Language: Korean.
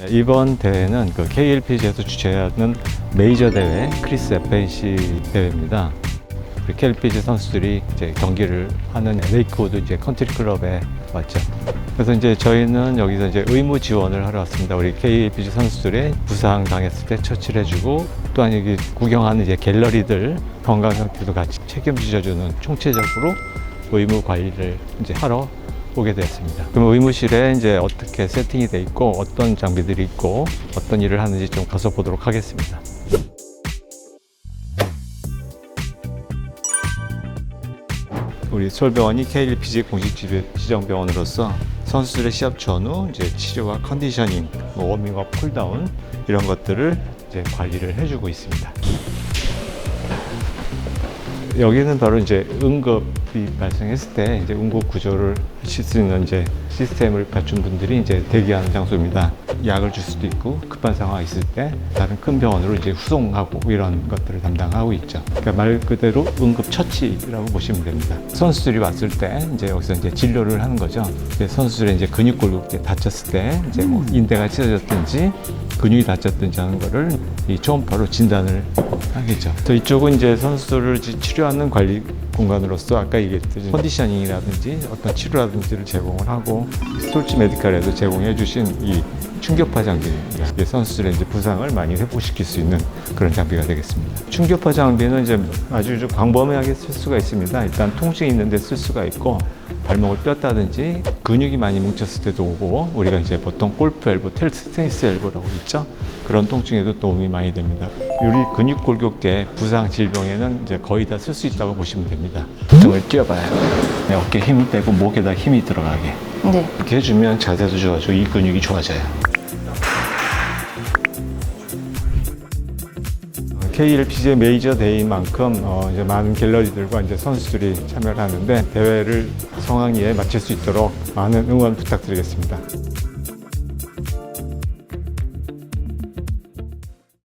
네, 이번 대회는 그 KLPG에서 주최하는 메이저 대회 크리스 FNC 대회입니다. 우리 KLPG 선수들이 이제 경기를 하는 레이크우드 이제 컨트리 클럽에 왔죠. 그래서 이제 저희는 여기서 이제 의무 지원을 하러 왔습니다. 우리 KLPG 선수들의 부상 당했을 때 처치를 해주고 또한 여기 구경하는 이제 갤러리들 건강 상태도 같이 책임지셔주는 총체적으로 의무 관리를 이제 하러 오게 되었습니다. 그럼 의무실에 이제 어떻게 세팅이 돼 있고 어떤 장비들이 있고 어떤 일을 하는지 좀 가서 보도록 하겠습니다. 우리 서울병원이 KLPG 공식 지정병원으로서 선수들의 시합 전후 이제 치료와 컨디셔닝, 뭐 워밍업, 쿨다운 이런 것들을 이제 관리를 해주고 있습니다. 여기는 바로 이제 응급이 발생했을 때 이제 응급 구조를 하실 수 있는 이제 시스템을 갖춘 분들이 이제 대기하는 장소입니다. 약을 줄 수도 있고 급한 상황이 있을 때 다른 큰 병원으로 이제 후송하고 이런 것들을 담당하고 있죠. 그러니까 말 그대로 응급 처치라고 보시면 됩니다. 선수들이 왔을 때 이제 여기서 이제 진료를 하는 거죠. 이제 선수들의 이제 근육골 이제 다쳤을 때 이제 뭐 인대가 찢어졌든지 근육이 다쳤든지 하는 거를 이 초음파로 진단을 하겠죠. 또 이쪽은 이제 지- 치료 하는 관리 공간으로서 아까 얘기했듯이 컨디셔닝이라든지 어떤 치료라든지를 제공을 하고 스톨치 메디칼에서 제공해 주신 이 충격파 장비입니다. 선수들의 이제 부상을 많이 회복시킬 수 있는 그런 장비가 되겠습니다. 충격파 장비는 이제 아주 좀 광범위하게 쓸 수가 있습니다. 일단 통증이 있는데 쓸 수가 있고 발목을 뼈다든지 근육이 많이 뭉쳤을 때도 오고 우리가 이제 보통 골프 엘보, 텔 스, 테니스 엘보라고 있죠. 그런 통증에도 도움이 많이 됩니다. 우리 근육 골격계 부상 질병에는 이제 거의 다 쓸 수 있다고 보시면 됩니다. 등을 뛰어봐요. 네, 어깨 힘을 빼고 목에다 힘이 들어가게. 네. 이렇게 해주면 자세도 좋아지고 이 근육이 좋아져요. KLPGA 메이저 데이만큼 어, 이제 많은 갤러리들과 이제 선수들이 참여를 하는데 대회를 성황리에 마칠 수 있도록 많은 응원 부탁드리겠습니다.